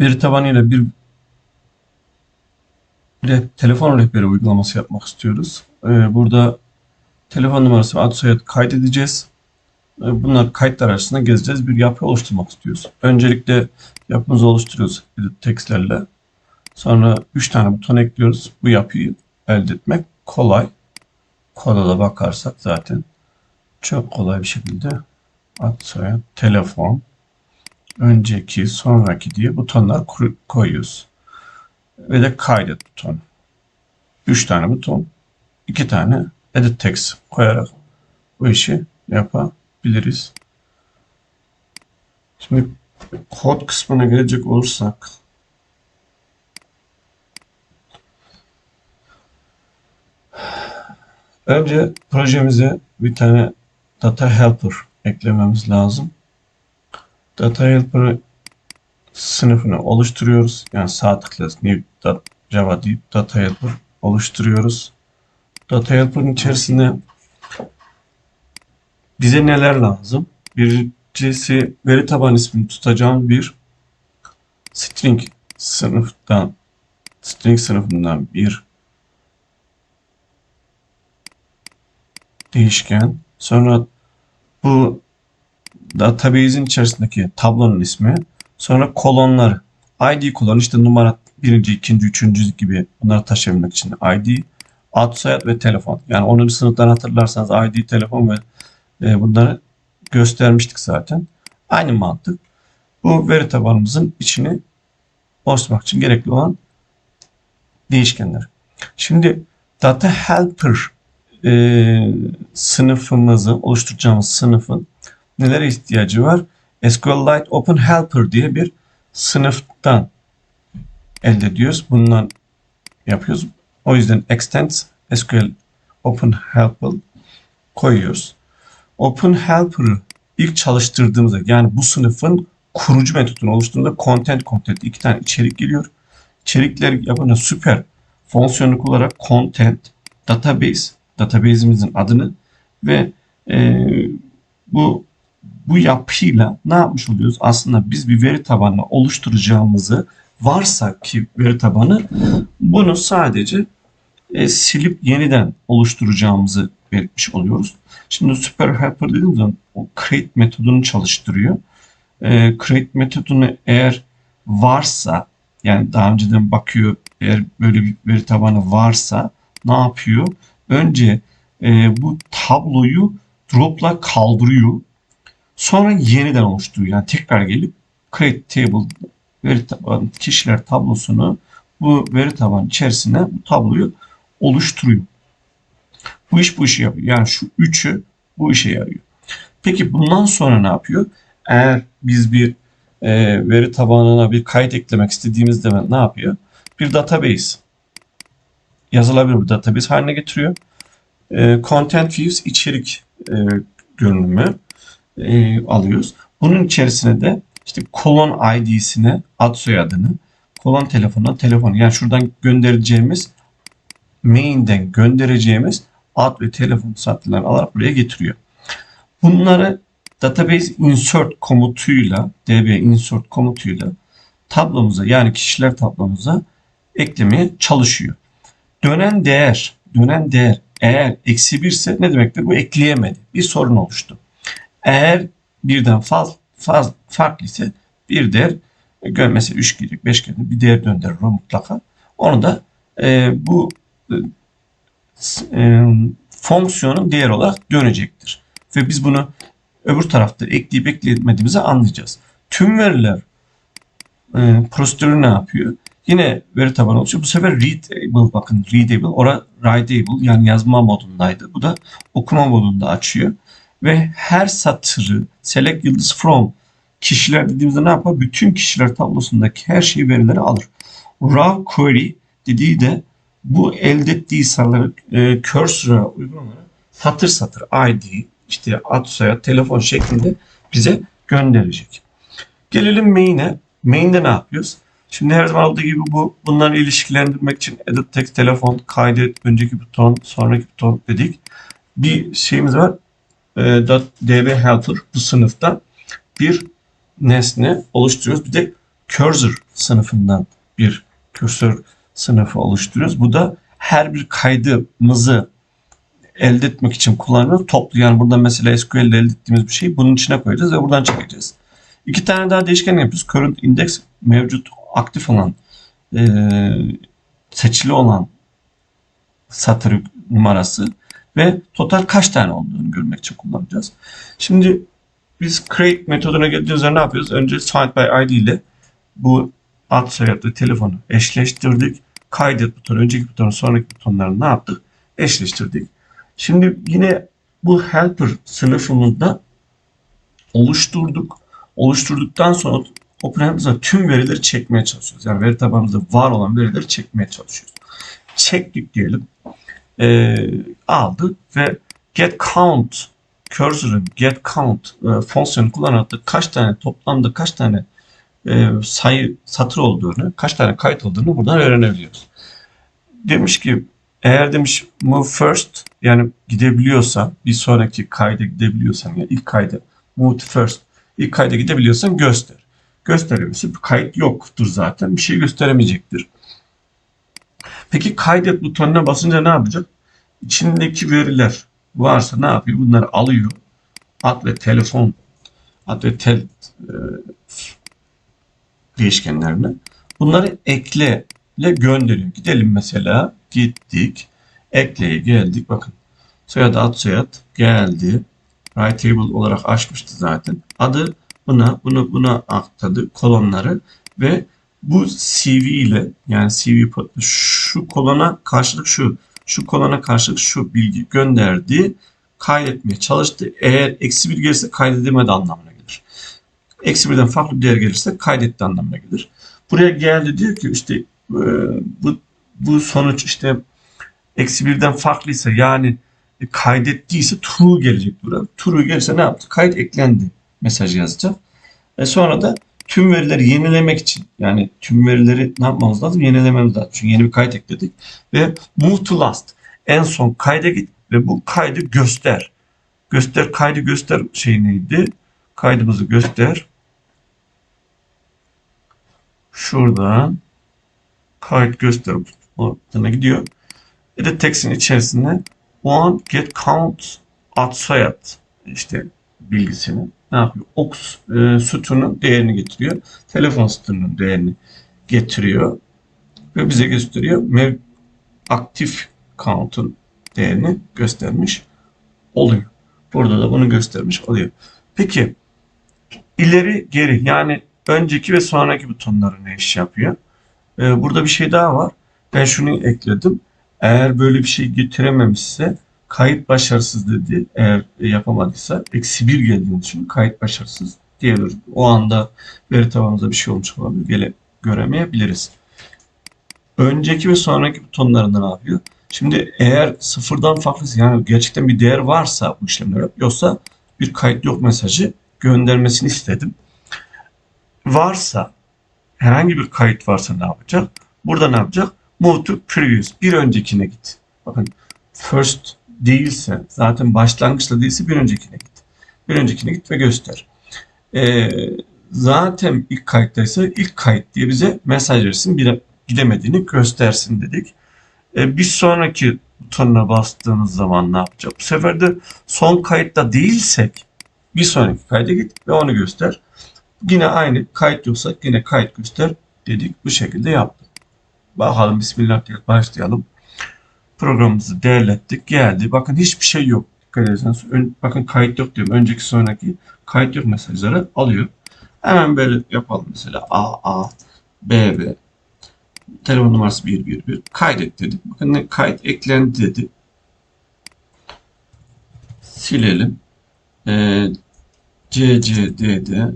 veri tabanıyla bir re- telefon rehberi uygulaması yapmak istiyoruz. Ee, burada telefon numarası ve ad soyad kaydedeceğiz. Ee, Bunlar kayıtlar arasında gezeceğiz. Bir yapı oluşturmak istiyoruz. Öncelikle yapımızı oluşturuyoruz edit tekstlerle. Sonra 3 tane buton ekliyoruz. Bu yapıyı elde etmek kolay. Koda da bakarsak zaten çok kolay bir şekilde ad soyad, telefon, önceki, sonraki diye butonlar koyuyoruz. Ve de kaydet butonu. 3 tane buton, 2 tane edit text koyarak bu işi yapabiliriz. Şimdi kod kısmına gelecek olursak önce projemize bir tane data helper eklememiz lazım. Data helper sınıfını oluşturuyoruz. Yani sağ tıklayıp new java deyip data helper oluşturuyoruz. Data helper'ın içerisinde bize neler lazım? Birincisi veri taban ismini tutacağım bir string sınıftan string sınıfından bir değişken. Sonra bu database'in içerisindeki tablonun ismi. Sonra kolonlar. ID kolon işte numara birinci, ikinci, üçüncü gibi bunları taşıyabilmek için ID, ad, soyad ve telefon. Yani onu bir sınıftan hatırlarsanız ID, telefon ve e, bunları göstermiştik zaten. Aynı mantık. Bu veri tabanımızın içini oluşturmak için gerekli olan değişkenler. Şimdi data helper e, sınıfımızı oluşturacağımız sınıfın nelere ihtiyacı var? SQLite Open Helper diye bir sınıftan elde ediyoruz. Bundan yapıyoruz. O yüzden extend SQL Open Helper koyuyoruz. Open Helper'ı ilk çalıştırdığımızda yani bu sınıfın kurucu metodunu oluşturduğunda content content iki tane içerik geliyor. İçerikler yapınca süper fonksiyonluk olarak content database database'imizin adını ve e, bu bu yapıyla ne yapmış oluyoruz? Aslında biz bir veri tabanı oluşturacağımızı varsa ki veri tabanı bunu sadece e, silip yeniden oluşturacağımızı belirtmiş oluyoruz. Şimdi super helper dediğim zaman o create metodunu çalıştırıyor. E, create metodunu eğer varsa yani daha önceden bakıyor eğer böyle bir veri tabanı varsa ne yapıyor? Önce e, bu tabloyu drop'la kaldırıyor. Sonra yeniden oluşturuyor. Yani tekrar gelip create table veri tabanı kişiler tablosunu bu veri tabanı içerisine bu tabloyu oluşturuyor. Bu iş bu işi yapıyor. Yani şu üçü bu işe yarıyor. Peki bundan sonra ne yapıyor? Eğer biz bir e, veri tabanına bir kayıt eklemek istediğimizde ne yapıyor? Bir database yazılabilir bir database haline getiriyor. E, content views içerik e, görünümü e, alıyoruz. Bunun içerisine de işte kolon ID'sine ad soyadını, kolon telefonuna telefonu yani şuradan göndereceğimiz main'den göndereceğimiz ad ve telefon satırlarını alarak buraya getiriyor. Bunları database insert komutuyla db insert komutuyla tablomuza yani kişiler tablomuza eklemeye çalışıyor. Dönen değer, dönen değer eğer eksi birse ne demektir? Bu ekleyemedi. Bir sorun oluştu. Eğer birden faz, faz, farklı ise bir değer mesela 3 gelecek 5 gelecek bir değer döndürür mutlaka. Onu da e, bu e, e, fonksiyonun değer olarak dönecektir. Ve biz bunu öbür tarafta ekleyip eklemediğimizi anlayacağız. Tüm veriler e, prosedürü ne yapıyor? Yine veri tabanı oluşuyor. Bu sefer readable bakın readable, ora writeable yani yazma modundaydı. Bu da okuma modunda açıyor. Ve her satırı select yıldız from kişiler dediğimizde ne yapar? Bütün kişiler tablosundaki her şeyi verileri alır. Raw query dediği de bu elde ettiği sayıları e, cursor'a uygun satır satır ID, işte ad soyad, telefon şeklinde bize gönderecek. Gelelim main'e. Main'de ne yapıyoruz? Şimdi her zaman olduğu gibi bu bunları ilişkilendirmek için edit text, telefon, kaydet, önceki buton, sonraki buton dedik. Bir şeyimiz var. E, .db helper bu sınıfta bir nesne oluşturuyoruz. Bir de cursor sınıfından bir kürsör sınıfı oluşturuyoruz. Bu da her bir kaydımızı elde etmek için kullanıyoruz. Toplu yani burada mesela SQL'de elde ettiğimiz bir şeyi bunun içine koyacağız ve buradan çekeceğiz. İki tane daha değişken yapıyoruz. Current index mevcut aktif olan e, seçili olan satır numarası ve total kaç tane olduğunu görmek için kullanacağız. Şimdi biz create metoduna geldiğimizde ne yapıyoruz? Önce find by id ile bu ad soyad ve telefonu eşleştirdik. Kaydet butonu, önceki butonu, sonraki butonları ne yaptık? Eşleştirdik. Şimdi yine bu helper sınıfında oluşturduk. Oluşturduktan sonra OpenApp'ımıza tüm verileri çekmeye çalışıyoruz. Yani veri tabanımızda var olan verileri çekmeye çalışıyoruz. Çektik diyelim. Ee, aldı ve get count cursor'ın get count e, fonksiyonu kullanarak da kaç tane toplamda kaç tane e, sayı satır olduğunu, kaç tane kayıt olduğunu buradan öğrenebiliyoruz. Demiş ki eğer demiş move first yani gidebiliyorsan bir sonraki kayda gidebiliyorsan yani ilk kayda move first ilk kayda gidebiliyorsan göster. Gösteremiyorsa bir kayıt yoktur zaten. Bir şey gösteremeyecektir. Peki kaydet butonuna basınca ne yapacak? İçindeki veriler varsa ne yapıyor? Bunları alıyor. Ad ve telefon ad ve tel e, değişkenlerine. Bunları ekle ile gönderiyor. Gidelim mesela. Gittik. Ekleye geldik. Bakın. Soyad ad soyad geldi. Write table olarak açmıştı zaten. Adı buna bunu buna aktardı kolonları ve bu CV ile yani CV şu kolona karşılık şu şu kolona karşılık şu bilgi gönderdi kaydetmeye çalıştı. Eğer eksi bir gelirse kaydedemedi anlamına gelir. Eksi birden farklı bir değer gelirse kaydetti anlamına gelir. Buraya geldi diyor ki işte e, bu, bu sonuç işte eksi birden farklıysa yani kaydettiyse true gelecek buraya. True gelirse ne yaptı? Kayıt eklendi mesaj yazacak. Ve sonra da tüm verileri yenilemek için yani tüm verileri ne yapmamız lazım? Yenilememiz lazım. Çünkü yeni bir kayıt ekledik. Ve move to last. En son kayda git ve bu kaydı göster. Göster kaydı göster şey neydi? Kaydımızı göster. Şuradan kayıt göster butona gidiyor. Ve de text'in içerisinde one get count ad soyad işte bilgisini ne yapıyor? Ox e, sütunun değerini getiriyor. Telefon sütunun değerini getiriyor. Ve bize gösteriyor. Mev aktif count'un değerini göstermiş oluyor. Burada da bunu göstermiş oluyor. Peki ileri geri yani önceki ve sonraki butonları ne iş yapıyor? Ee, burada bir şey daha var. Ben şunu ekledim. Eğer böyle bir şey getirememişse kayıt başarısız dedi. Eğer yapamadıysa eksi bir geldiğini için kayıt başarısız diyebiliriz. O anda veri tabanımızda bir şey olmuş olabilir. Gele, göremeyebiliriz. Önceki ve sonraki butonlarında ne yapıyor? Şimdi eğer sıfırdan farklısı yani gerçekten bir değer varsa bu işlemler yoksa bir kayıt yok mesajı göndermesini istedim. Varsa herhangi bir kayıt varsa ne yapacak? Burada ne yapacak? Move to previous. Bir öncekine git. Bakın first değilse zaten başlangıçta değilse bir öncekine git. Bir öncekine git ve göster. Ee, zaten ilk kayıttaysa ilk kayıt diye bize mesaj versin. Bir gidemediğini göstersin dedik. Ee, bir sonraki butonuna bastığımız zaman ne yapacak? Bu sefer de son kayıtta değilsek bir sonraki kayda git ve onu göster. Yine aynı kayıt yoksa yine kayıt göster dedik. Bu şekilde yaptık. Bakalım Bismillah diye başlayalım. Programımızı değerlettik. Geldi. Bakın hiçbir şey yok. Dikkat ederseniz. bakın kayıt yok diyorum. Önceki sonraki kayıt yok mesajları alıyor. Hemen böyle yapalım mesela. A, A, B, B. Telefon numarası 111. Kaydet dedik. Bakın kayıt eklendi dedi. Silelim. Ee, CCD'de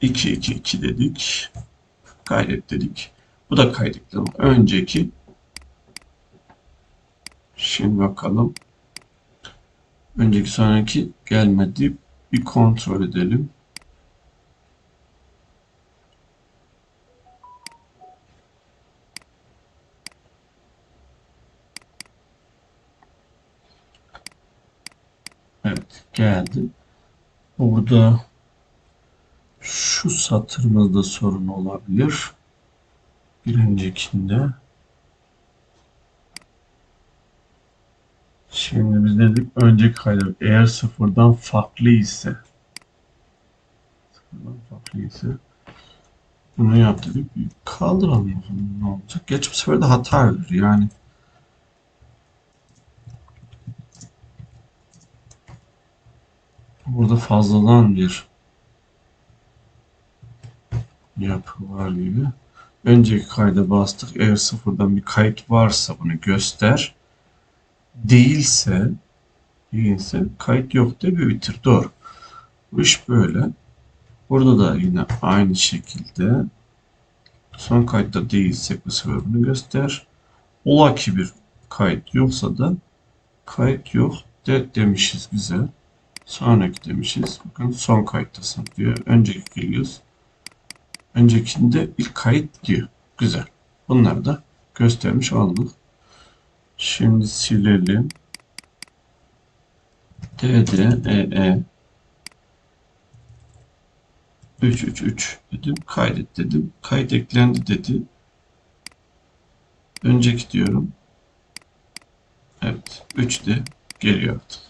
222 dedik. Kaydet dedik. Bu da kaydettim. Önceki Şimdi bakalım. Önceki sonraki gelmedi. Bir kontrol edelim. Evet geldi. Burada Şu satırımızda sorun olabilir. Bir Şimdi biz dedik? Önceki kayda eğer sıfırdan farklı ise sıfırdan farklı ise bunu yap dedik. Kaldıralım ne olacak? Geç bu hata verir yani. Burada fazladan bir yapı var gibi. Önceki kayda bastık. Eğer sıfırdan bir kayıt varsa bunu göster. Değilse değilse kayıt yok bir bitir. Doğru. Bu iş böyle. Burada da yine aynı şekilde son kayıtta değilsek bu sefer göster. Ola ki bir kayıt yoksa da kayıt yok de demişiz güzel. Sonraki demişiz. Bakın son kayıttasın diyor. Önceki geliyoruz. Öncekinde ilk kayıt diyor. Güzel. Bunları da göstermiş olduk. Şimdi silelim. DD, EE 333 dedim. Kaydet dedim. Kayıt eklendi dedi. Önceki diyorum. Evet. 3 de geliyor artık.